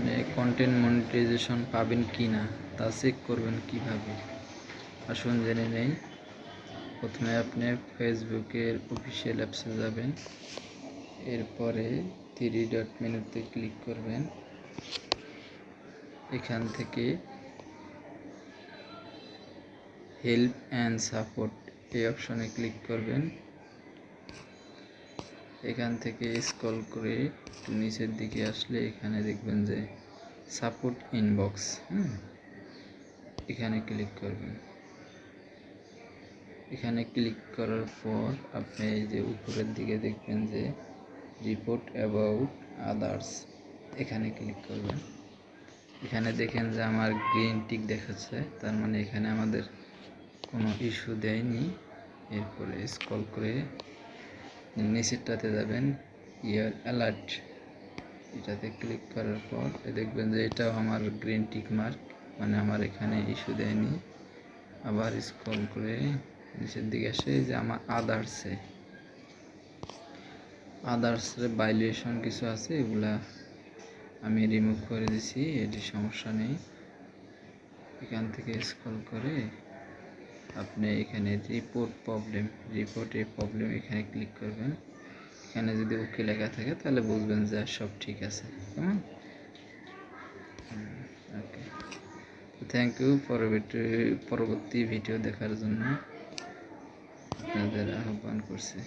আপনি content monetization পাবেন কি না, তা চেক করবেন কীভাবে। আসুন জেনে নেই। প্রথমে আপনি ফেসবুকের অফিসিয়াল অ্যাপসে যাবেন। এরপরে থ্রি ডট মেনুতে ক্লিক করবেন। এখান থেকে হেল্প অ্যান্ড সাপোর্ট এই অপশনে ক্লিক করবেন। এখান থেকে স্ক্রল করে একটু নিচের দিকে আসলে এখানে দেখবেন যে সাপোর্ট ইনবক্স হুম? এখানে ক্লিক করবেন। এখানে ক্লিক করার পর আপনি এই যে উপরের দিকে দেখবেন যে রিপোর্ট অ্যাবাউট আদার্স এখানে ক্লিক করবেন। এখানে দেখেন যে আমার গ্রিন টিক দেখাচ্ছে, তার মানে এখানে আমাদের কোনো ইস্যু দেয়নি। এরপরে স্কল করে নিচেরটাতে যাবেন, ইয়ার অ্যালার্ট, এটাতে ক্লিক করার পর দেখবেন যে এটাও আমার গ্রিন টিক মার্ক মানে আমার এখানে ইস্যু দেয়নি। আবার স্ক্রল করে নিচের দিকে আসে যে আমার আদার্সে, আদার্সের ভাইলেশন কিছু আছে, এগুলা আমি রিমুভ করে দিছি, এটি সমস্যা নেই। এখান থেকে স্ক্রল করে আপনি এখানে রিপোর্ট প্রবলেম রিপোর্টে প্রবলেম এখানে ক্লিক করবেন। এখানে যদি ওকে লেখা থাকে, তাহলে বুঝবেন যে সব ঠিক আছে। কেমন? ওকে থ্যাংক ইউ পরবর্তী পরবর্তী ভিডিও দেখার জন্য আপনাদের আহ্বান করছি।